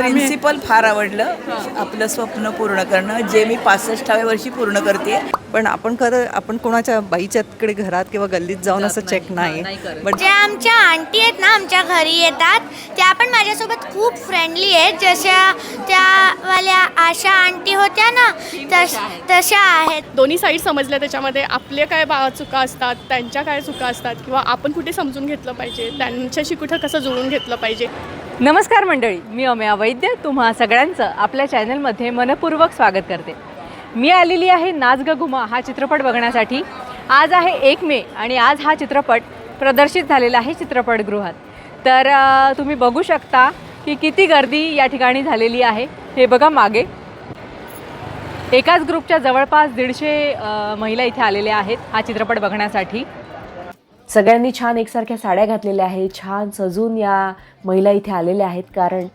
Principal फार आवडलं. आपलं स्वप्न पूर्ण करणं जे मी पासष्टाव्या वर्षी पूर्ण करते. पण आपण खरं आपण कोणाच्या बाईच्याकडे घरात किंवा गल्लीत जाऊन असं चेक नाही. बट ज्या आमच्या आंटी आहेत ना आमच्या घरी येतात त्या पण माझ्यासोबत खूप फ्रेंडली आहेत जशा त्यावाल्या आशा आंटी होत्या ना तश तशा आहेत. दोन्ही साईड समजल्या त्याच्यामध्ये. आपले काय बा चुका असतात त्यांच्या काय चुका असतात किंवा आपण कुठे समजून घेतलं पाहिजे त्यांच्याशी कुठं कसं जुळून घेतलं पाहिजे. नमस्कार मंडळी मी अमया वैद्य तुम्हा सगळ्यांचं आपल्या चॅनलमध्ये मनपूर्वक स्वागत करते. मी आलेली आहे नाच ग घुमा हा चित्रपट बघण्यासाठी. आज आहे एक मे आणि आज हा चित्रपट प्रदर्शित झालेला आहे चित्रपटगृहात. तर तुम्ही बघू शकता की किती गर्दी या ठिकाणी झालेली आहे हे बघा मागे. एकाच ग्रुपच्या जवळपास दीडशे महिला इथे आलेल्या आहेत हा चित्रपट बघण्यासाठी. सगळ्यांनी छान एकसारख्या साड्या घातलेल्या आहेत छान सजून या महिला इथे आलेल्या आहेत कारण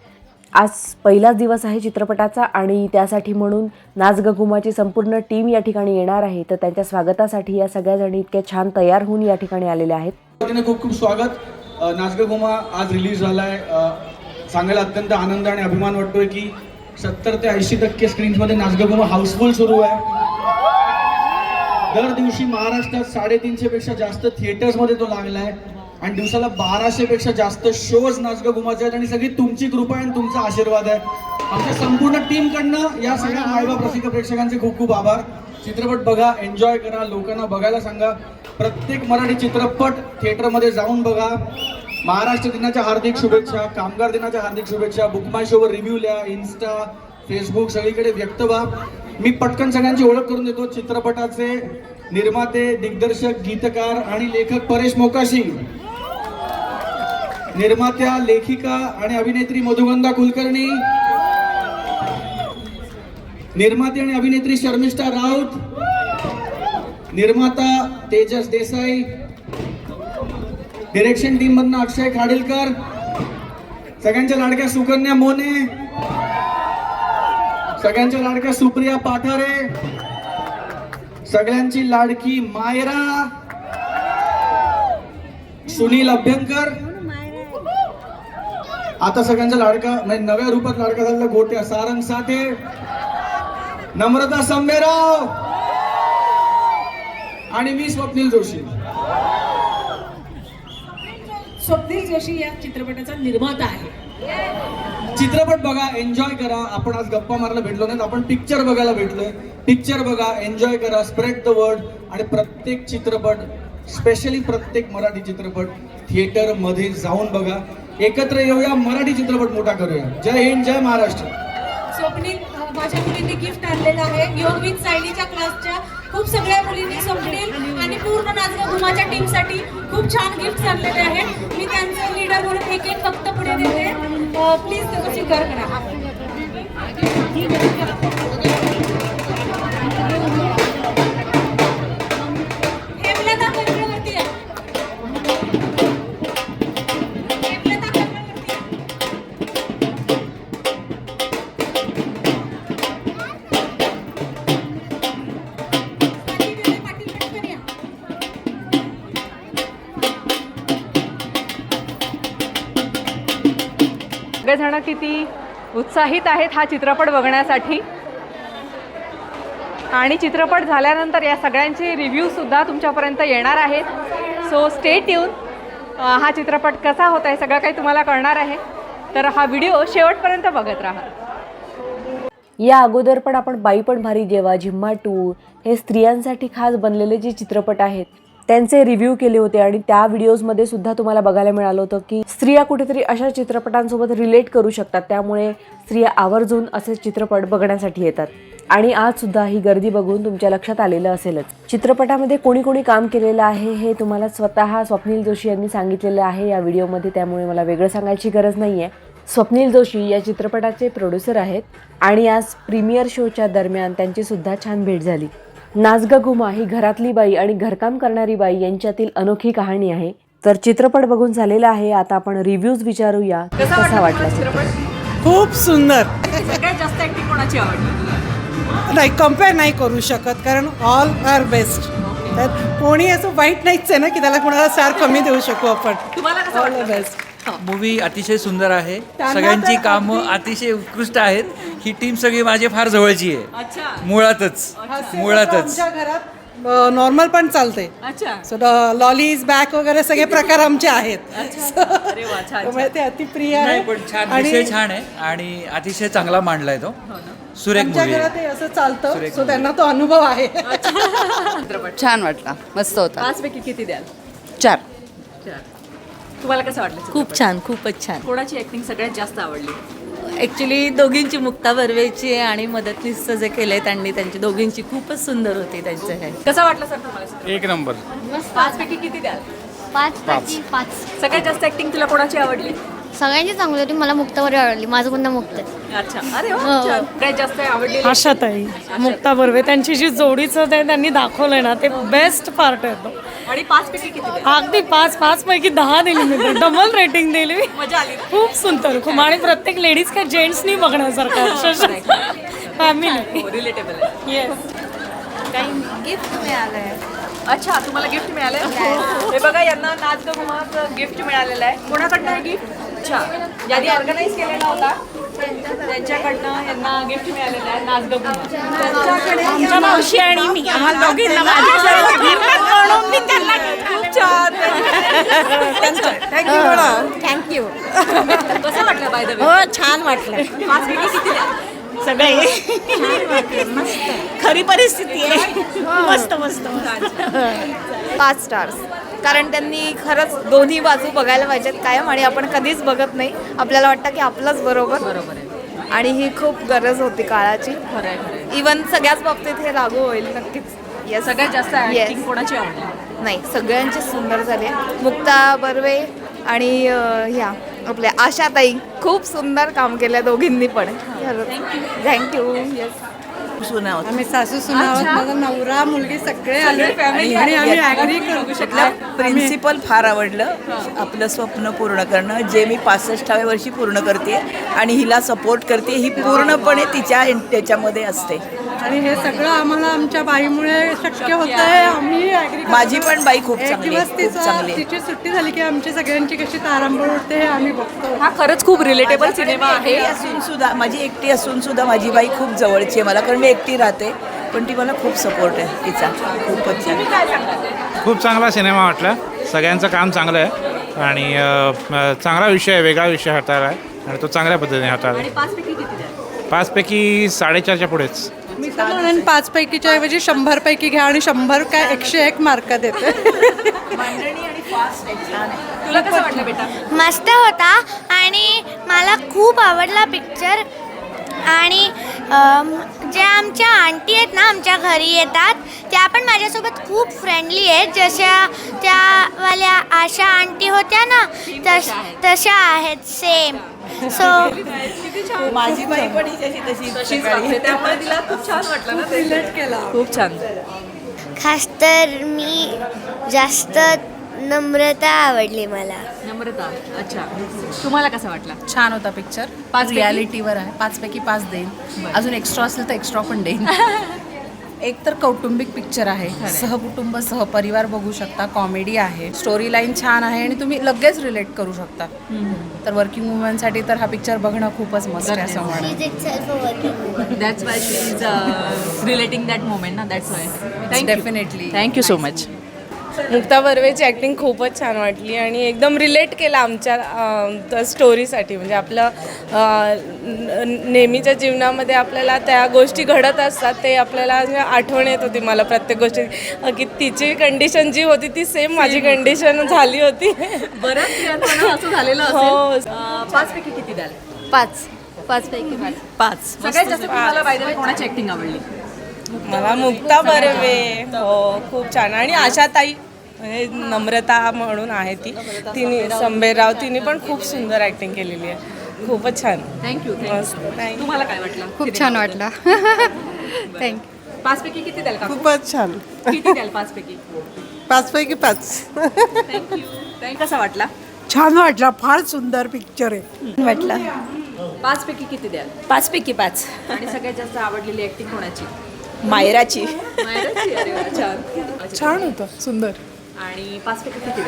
आज पहिलाच दिवस आहे चित्रपटाचा आणि त्यासाठी म्हणून नाच गगुमाची संपूर्ण टीम या ठिकाणी येणार आहे. तर त्यांच्या स्वागतासाठी या सगळ्याजणी इतक्या छान तयार होऊन या ठिकाणी आलेल्या आहेत. खूप खूप स्वागत. अ, आज रिलीज झाला आहे सांगायला अत्यंत आनंद आणि अभिमान वाटतोय की सत्तर ते ऐंशी टक्के स्क्रीन्समध्ये नाचगं हाऊसफुल सुरू आहे. दर दिवशी महाराष्ट्रात साडेतीनशे पेक्षा जास्त थिएटर्समध्ये तो लागलाय आणि दिवसाला बाराशे पेक्षा जास्त शोज नाचगं घुमाचे आहेत आणि सगळी तुमची कृपा आणि तुमचा आशीर्वाद आहे. आमच्या संपूर्ण टीमकडनं या सगळ्या मायबाप रसिक प्रेक्षकांचे खूप खूप आभार. चित्रपट बघा एन्जॉय करा लोकांना बघायला सांगा. प्रत्येक मराठी चित्रपट थिएटरमध्ये जाऊन बघा. महाराष्ट्र दिनाच्या हार्दिक शुभेच्छा कामगार दिनाच्या हार्दिक शुभेच्छा बुकमाय शोवर रिव्ह्यू लिहा इन्स्टा फेसबुक सगळीकडे व्यक्त व्हा. मी पटकन सगळ्यांची ओळख करून देतो चित्रपटाचे निर्माते दिग्दर्शक गीतकार आणि लेखक परेश मोकाशी निर्मात्या लेखिका आणि अभिनेत्री मधुगंधा कुलकर्णी. निर्माते आणि अभिनेत्री शर्मिष्ठा राऊत. निर्माता तेजस देसाई. डिरेक्शन टीम मधनं अक्षय खाडीलकर सगळ्यांच्या लाडक्या सुकन्या मोने सगळ्यांच्या लाडक्या सुप्रिया पाठारे सगळ्यांची लाडकी मायरा सुनील अभ्यंकर. आता सगळ्यांचा लाडका म्हणजे नव्या रूपात लाडका झालेला गोट्या सारंग साठे. नम्रता संभेराव आणि मी स्वप्नील जोशी. स्वप्नील जोशी या चित्रपटाचा निर्माता आहे. चित्रपट बघा एन्जॉय करा. आपण आज गप्पा मारायला भेटलो नाही. आपण पिक्चर बघायला भेटलोय. पिक्चर बघा एन्जॉय करा. स्प्रेड द वर्ड आणि प्रत्येक चित्रपट स्पेशली प्रत्येक मराठी चित्रपट थिएटरमध्ये जाऊन बघा. एकत्र येऊया. मराठी चित्रपट मोठा करूया. जय हिंद जय महाराष्ट्र. स्वप्नील माझ्या मुलींनी गिफ्ट आणलेलं आहे. योग विथ सायलीच्या क्लासच्या खूप सगळ्या मुलींनी समजेल आणि पूर्ण नाचगा घुमाच्या टीमसाठी खूप छान गिफ्ट आणलेले आहेत. मी त्यांचं लीडर म्हणून एक एक फक्त पुढे देते प्लीज त्याचा स्वीकार करा. सगळेजण किती उत्साहित आहेत हा चित्रपट बघण्यासाठी. आणि चित्रपट झाल्यानंतर या सगळ्यांचे रिव्ह्यूसुद्धा तुमच्यापर्यंत येणार आहेत. सो स्टे ट्यून हा चित्रपट कसा होता आहे सगळं काही तुम्हाला कळणार आहे. तर हा व्हिडिओ शेवटपर्यंत बघत राहा. या अगोदर पण आपण बाई पण भारी जेव्हा झिम्मा टू हे स्त्रियांसाठी खास बनलेले जे चित्रपट आहेत त्यांचे रिव्ह्यू केले होते आणि त्या व्हिडिओजमध्ये सुद्धा तुम्हाला बघायला मिळालं होतं की स्त्रिया कुठेतरी अशा चित्रपटांसोबत रिलेट करू शकतात. त्यामुळे स्त्रिया आवर्जून असे चित्रपट बघण्यासाठी येतात. आणि आज सुद्धा ही गर्दी बघून तुमच्या लक्षात आलेलं असेलच. चित्रपटामध्ये कोणी कोणी काम केलेलं आहे हे तुम्हाला स्वतः स्वप्नील जोशी यांनी सांगितलेलं आहे या व्हिडिओमध्ये त्यामुळे मला वेगळं सांगायची गरज नाही आहे स्वप्नील जोशी या चित्रपटाचे प्रोड्युसर आहेत. आणि आज प्रीमियर शोच्या दरम्यान त्यांची सुद्धा छान भेट झाली. नाचगा घुमा ही घरातली बाई आणि घरकाम करणारी बाई यांच्यातील अनोखी कहाणी आहे. तर चित्रपट बघून झालेला आहे. आता आपण रिव्ह्यूज विचारूया. कसा वाटला चित्रपट? खूप सुंदर. सगळ्यात जास्त ऍक्टिंग कोणाची आवडली? नाही कंपेअर नाही करू शकत कारण ऑल आर बेस्ट तर कोणी असं वाईट नाहीच आहे ना की त्याला कोणाला सार कमी देऊ शकू आपण. तुम्हाला बेस्ट मूवी अतिशय सुंदर आहे. सगळ्यांची कामं अतिशय उत्कृष्ट आहेत. ही टीम सगळी माझी फार जवळची आहे. मुळातच. मुळातच. नॉर्मल पण चालते. अच्छा. सो लॉलीज बॅक वगैरे सगळे प्रकार आमचे आहेत. अरे वा छान त्यामुळे ते अतिप्रिय आहे. पण छान विषय छान आहे. आणि अतिशय चांगला मांडलाय तो. सुरेख हे असं चालतं. सो त्यांना तो अनुभव आहे. छान वाटला. मस्त होता. पाच पैकी किती द्याल? चार. तुम्हाला कसं वाटलं खूप छान खूपच छान. कोणाची ऍक्टिंग सगळ्यात जास्त आवडली? ॲक्च्युली दोघींची मुक्ता बर्वेची आणि मदतनीसचं जे केलंय त्यांनी त्यांची दोघींची खूपच सुंदर होती त्यांचं हे. कसा वाटला सर तुम्हाला एक नंबर. पाच पैकी किती द्याल? पाच पैकी पाच. सगळ्यात जास्त ऍक्टिंग तुला कोणाची आवडली? सगळ्यांची चांगली होती मला मुक्त बरी आवडली. माझं पुन्हा मुक्त. अच्छा. अरे वा, हो. छान. सगळ्यात जास्त आवडली आशाताई मुक्ता बर्वे त्यांची जी जोडीचं ते त्यांनी दाखवलंय ना ते बेस्ट पार्ट आहे तो. आणि पाच पैकी किती अगदी पाच पाच पैकी दहा दिली मी तर डबल रेटिंग दिली. मी मजा आली. खूप सुंदर खूप. आणि प्रत्येक लेडीज काय जेंट्सनी बघण्यासारखं. फॅमिली रिलेटेबल आहे. येस गिफ्ट मिळालंय. अच्छा तुम्हाला गिफ्ट मिळालंय? हे. बघा यांना नाच गमत गिफ्ट मिळालेलं आहे. कोणाकडनं आहे गिफ्ट अच्छा. यांनी ऑर्गनाईज केलेला होता. त्यांच्याकडनं यांना गिफ्ट मिळालेलं आहे. नाच त्यांच्याकडे आमच्या मावशी आणि मी. आम्हाला दोघींना छान थँक्यू कसं वाटलं बाय द हो छान वाटलं? सगळे. खरी परिस्थिती आहे. मस्त मस्त. पाच स्टार्स कारण त्यांनी खरंच दोन्ही बाजू बघायला पाहिजेत कायम आणि आपण कधीच बघत नाही. आपल्याला वाटतं की आपलंच बरोबर. बरोबर आहे. आणि ही खूप गरज होती काळाची. इवन सगळ्याच बाबतीत हे लागू होईल नक्कीच. येस सगळ्यात जास्त. ऍक्टिंग कोणाची आवडली? नाही सगळ्यांचे सुंदर झाले. मुक्ता बर्वे आणि अं, ह्या आपल्या आशाताई खूप सुंदर काम केलं दोघींनी पण. थँक्यू येस सुना होता आम्ही सासू सुना आहोत माझा नवरा मुलगी सगळे आले. आणि आम्ही ऍग्री करू शकला. प्रिन्सिपल फार आवडलं. आपलं स्वप्न पूर्ण करणं जे मी पासष्टाव्या वर्षी पूर्ण करते आणि हिला सपोर्ट करते ही पूर्णपणे तिच्या त्याच्यामध्ये असते. आणि हे सगळं आम्हाला आमच्या बाईमुळे शक्य होत आहे. आम्ही. माझी पण बाई खूप चांगली दिवस आहे, खूप तिचा चांगली आहे. तिची सुट्टी झाली की आमची सगळ्यांची कशी तारांबळ उठते हे आम्ही बघतो. हा खरंच खूप रिलेटेबल सिनेमा आहे. एकटी असून सुद्धा माझी एकटी असून सुद्धा माझी बाई खूप जवळची आहे मला. कारण मी एकटी राहते पण ती मला खूप सपोर्ट आहे तिचा. खूपच छान. खूप चांगला सिनेमा वाटला. सगळ्यांचं काम चांगलं आहे. आणि चांगला विषय आहे वेगळा विषय हाताळला आहे. आणि तो चांगल्या पद्धतीने हाताळला आणि पाच पैकी किती द्याल पाचपैकी साडेचारच्या पुढेच. मी तर म्हणेन पाच पैकीच्या ऐवजी शंभर पैकी घ्या आणि शंभर काय एकशे एक मार्क देते. तुला कसं वाटलं बेटा? मस्त होता. आणि मला खूप आवडला पिक्चर आणि ज्या आमच्या आंटी आहेत ना आमच्या घरी येतात त्या पण माझ्यासोबत खूप फ्रेंडली आहेत. जशा त्यावाल्या आशा आंटी होत्या ना तश तशा आहेत सेम सो माझी बाई पण हिच्याशी तशी तशीच त्यामुळे तिला खूप छान वाटलं ना रिलेट केला. खूप छान. खास तर मी जास्त नम्रता आवडली मला. नम्रता. अच्छा. तुम्हाला कसा वाटला? छान होता पिक्चर पाच रियालिटीवर आहे. पाचपैकी पाच देईन. अजून एक्स्ट्रा असेल तर एक्स्ट्रा पण देईन. एक तर कौटुंबिक पिक्चर आहे. सहकुटुंब सहपरिवार बघू शकता. कॉमेडी आहे. स्टोरी लाईन छान आहे आणि तुम्ही लगेच रिलेट करू शकता. तर वर्किंग वुमनसाठी तर हा पिक्चर बघणं खूपच मस्त आहे असं म्हणेन. That's why she is relating that moment ना? That's why Definitely. Thank you so much Mukta बर्वेची acting खूपच छान वाटली आणि एकदम रिलेट केलं आमच्या स्टोरीसाठी म्हणजे आपलं नेहमीच्या जीवनामध्ये आपल्याला त्या गोष्टी घडत असतात ते आपल्याला आठवण येत होती मला प्रत्येक गोष्टी. की तिची कंडिशन जी होती ती सेम माझी कंडिशन झाली होती. असं झालेलं हो. असेल. पाच पैकी किती द्याल? पाच. पाच. पैकी पाच. पाच सगळ्यात जास्त कोणाची ऍक्टिंग आवडली? मला मुक्ता बर्वे. हो खूप छान. आणि आशाताई म्हणजे नम्रता म्हणून आहे ती. तिने संबेराव तिने पण खूप सुंदर ॲक्टिंग केलेली आहे. खूपच छान. थँक्यू तुम्हाला काय वाटलं? खूप छान वाटला? थँक्यू पाच पैकी किती द्याल का खूपच छान. किती द्याल पाच पैकी पाच. पैकी पाच थँक्यू कसा वाटला? छान वाटला. फार सुंदर पिक्चर आहे. वाटला. पाच पैकी किती द्याल? पाच पैकी पाच. आणि सगळ्यात जास्त आवडलेली ऍक्टिंग कोणाची? मायराची. मायराची? अरे वा, छान. छान होतं सुंदर. आणि पाच पैकी किती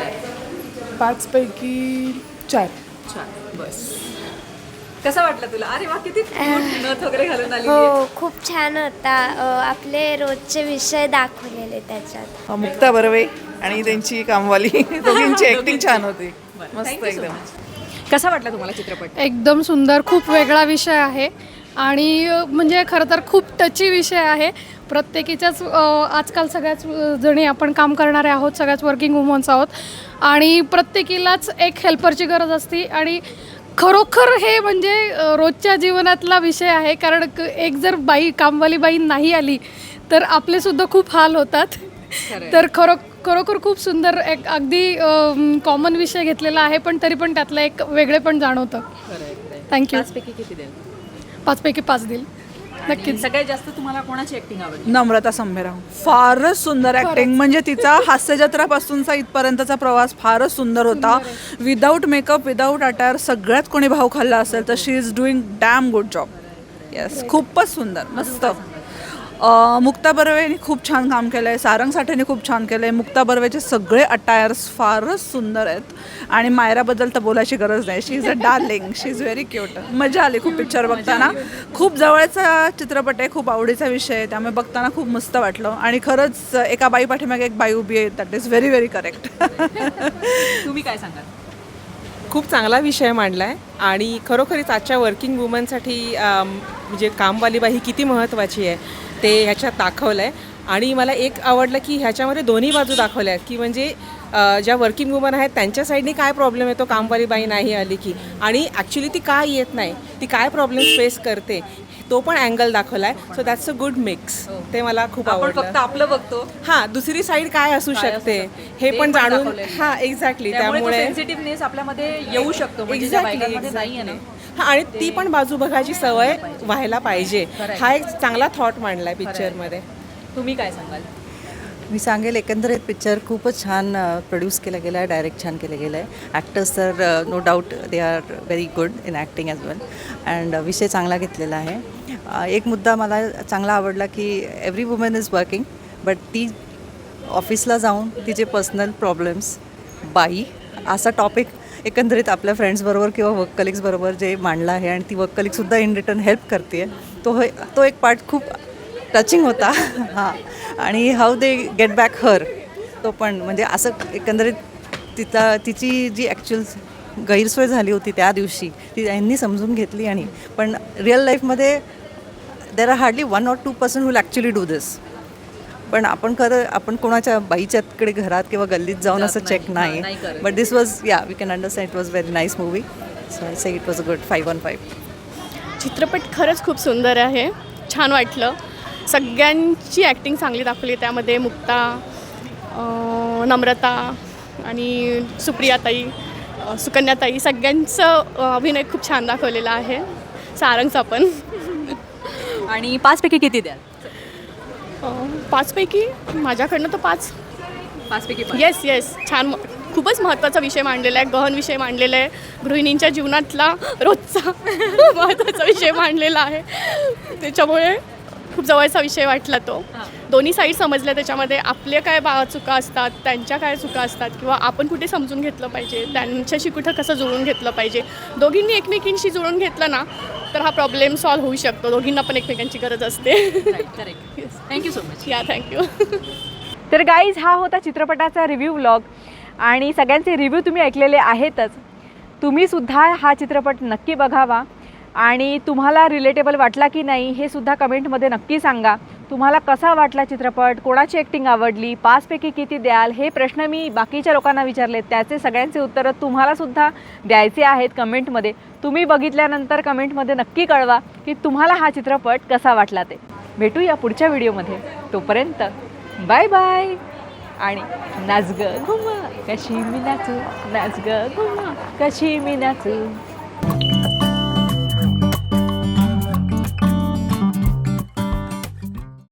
पाच पैकी चार. छान बस. कसं वाटलं तुला? अरे वा किती cute नथ वगैरे घालून आली हो खूप छान होता. अ, आपले रोजचे विषय दाखवलेले त्याच्यात. मुक्ता बर्वे आणि त्यांची कामवाली. दोघींची ऍक्टिंग छान होती. मस्त एकदम. कसा वाटला तुम्हाला चित्रपट? एकदम सुंदर खूप वेगळा विषय आहे. आणि म्हणजे खरं तर खूप टची विषय आहे. प्रत्येकीच्याच आजकाल सगळ्याच जणी आपण काम करणारे आहोत सगळ्याच वर्किंग वुमन्स आहोत. आणि प्रत्येकीलाच एक हेल्परची गरज असते आणि खरोखर हे म्हणजे रोजच्या जीवनातला विषय आहे. कारण एक जर बाई कामवाली बाई नाही आली तर आपले सुद्धा खूप हाल होतात. तर खरो खरोखर खूप सुंदर एक अगदी कॉमन विषय घेतलेला आहे पण तरी पण त्यातलं एक वेगळे पण जाणवतं थँक्यू किती पाचपैकी पाच देईल. नक्कीच. सगळ्यात जास्त तुम्हाला कोणाची ऍक्टिंग आवडली? नम्रता संभेराव. फारच सुंदर ऍक्टिंग म्हणजे तिचा हास्यजत्रापासूनचा इथपर्यंतचा प्रवास फारच सुंदर होता. विदाऊट मेकअप विदाऊट अटायर सगळ्यात कोणी भाव खाल्ला असेल तर she is doing damn good job yes खूपच सुंदर. मस्त. मुक्ता बर्वेने खूप छान काम केलं आहे सारंग साठेने खूप छान केलं आहे मुक्ता बर्वेचे सगळे अटायर्स फारच सुंदर आहेत. आणि मायराबद्दल तर बोलायची गरज नाही. She is a darling she is very cute मजा आली खूप पिक्चर बघताना. खूप जवळचा चित्रपट आहे खूप आवडीचा विषय आहे. त्यामुळे बघताना खूप मस्त वाटलं. आणि खरंच एका बाई पाठीमागे एक बाई उभी आहे. That is very very correct तुम्ही काय सांगाल? खूप चांगला विषय मांडला आहे आणि खरोखरीच आजच्या वर्किंग वुमनसाठी म्हणजे कामवाली बाई ही किती महत्त्वाची आहे. ते ह्याच्यात दाखवलं आहे आणि मला एक आवडलं की ह्याच्यामध्ये दोन्ही बाजू दाखवल्या आहेत की म्हणजे ज्या वर्किंग वुमन आहेत त्यांच्या साईडने काय प्रॉब्लेम येतो कामवाली बाई नाही आली की? आणि ॲक्च्युली ती काय येत नाही ती काय प्रॉब्लेम्स फेस करते तो पण अँगल दाखवला आहे so that's a good mix ते मला खूप आवडलं. फक्त आपलं बघतो. हां दुसरी साईड काय असू शकते. हे पण जाणून. हां एक्झॅक्टली त्यामुळे सेन्सिटिव्हनेस आपल्यामध्ये येऊ शकतो म्हणजे हा आणि ती पण बाजू बघायची सवय व्हायला पाहिजे. हा एक चांगला थॉट मांडलाय पिक्चरमध्ये तुम्ही काय सांगाल? मी सांगेल एकंदरीत पिक्चर खूपच छान प्रोड्यूस केला गेला आहे डायरेक्ट छान केलं गेलं आहे ॲक्टर्स तर no doubt they are very good in acting as well and विषय चांगला घेतलेला आहे. एक मुद्दा मला चांगला आवडला की every woman is working but ती ऑफिसला जाऊन तिचे पर्सनल प्रॉब्लेम्स बाई असा टॉपिक एकंदरीत आपल्या फ्रेंड्सबरोबर किंवा वर्क कलिग्सबरोबर जे मांडलं आहे आणि ती वर्क कलिगसुद्धा इन रिटर्न हेल्प करते तो हे तो एक पार्ट खूप टचिंग होता. हां. आणि how they get back her तो पण म्हणजे असं एकंदरीत तिचा तिची जी ॲक्च्युअल गैरसोय झाली होती त्या दिवशी ती त्यांनी समजून घेतली आणि पण रिअल लाईफमध्ये there are hardly one or two person will actually do this पण आपण खरं आपण कोणाच्या बाईच्याकडे घरात किंवा गल्लीत जाऊन असं. चेक हां, नाही. But this was yeah we can understand it was very nice movie so I say it was a good five on five चित्रपट खरंच खूप सुंदर आहे. छान वाटलं. सगळ्यांची ॲक्टिंग चांगली दाखवली. त्यामध्ये मुक्ता नम्रता आणि सुप्रियाताई सुकन्याताई सगळ्यांचं अभिनय खूप छान दाखवलेला आहे. सारंगचा पण. आणि पाच पैकी किती द्याल? पाचपैकी माझ्याकडनं तर पाच. पाच पैकी पाच. येस येस छान. खूपच महत्त्वाचा विषय मांडलेला आहे. गहन विषय मांडलेला आहे. गृहिणींच्या जीवनातला रोजचा महत्त्वाचा विषय मांडलेला आहे. त्याच्यामुळे खूप जवळचा विषय वाटला तो. दोन्ही साईड समजल्या त्याच्यामध्ये आपले काय बा चुका असतात त्यांच्या काय चुका असतात किंवा आपण कुठे समजून घेतलं पाहिजे त्यांच्याशी कुठं कसं जुळून घेतलं पाहिजे. दोघींनी एकमेकींशी जुळून घेतलं ना तर हा प्रॉब्लेम सॉल्व्ह होऊ शकतो. दोघींना पण एकमेकांची गरज असते. Correct thank you so much yeah thank you तर गाईज हा होता चित्रपटाचा रिव्ह्यू व्लॉग आणि सगळ्यांचे रिव्ह्यू तुम्ही ऐकलेले आहेतच. तुम्हीसुद्धा हा चित्रपट नक्की बघावा. आणि तुम्हाला रिलेटेबल वाटला की नाही हे सुद्धा कमेंटमध्ये नक्की सांगा. तुम्हाला कसा वाटला चित्रपट? कोणाची ॲक्टिंग आवडली? पाचपैकी किती द्याल? हे प्रश्न मी बाकीच्या लोकांना विचारले त्याचे सगळ्यांचे उत्तरं तुम्हालासुद्धा द्यायचे आहेत कमेंटमध्ये. तुम्ही बघितल्यानंतर कमेंटमध्ये नक्की कळवा की तुम्हाला हा चित्रपट कसा वाटला ते. भेटूया पुढच्या व्हिडिओमध्ये. तोपर्यंत बाय बाय आणि नाच घुमा. कशी मी नाचू नाच घुमा. कशी मी नाचू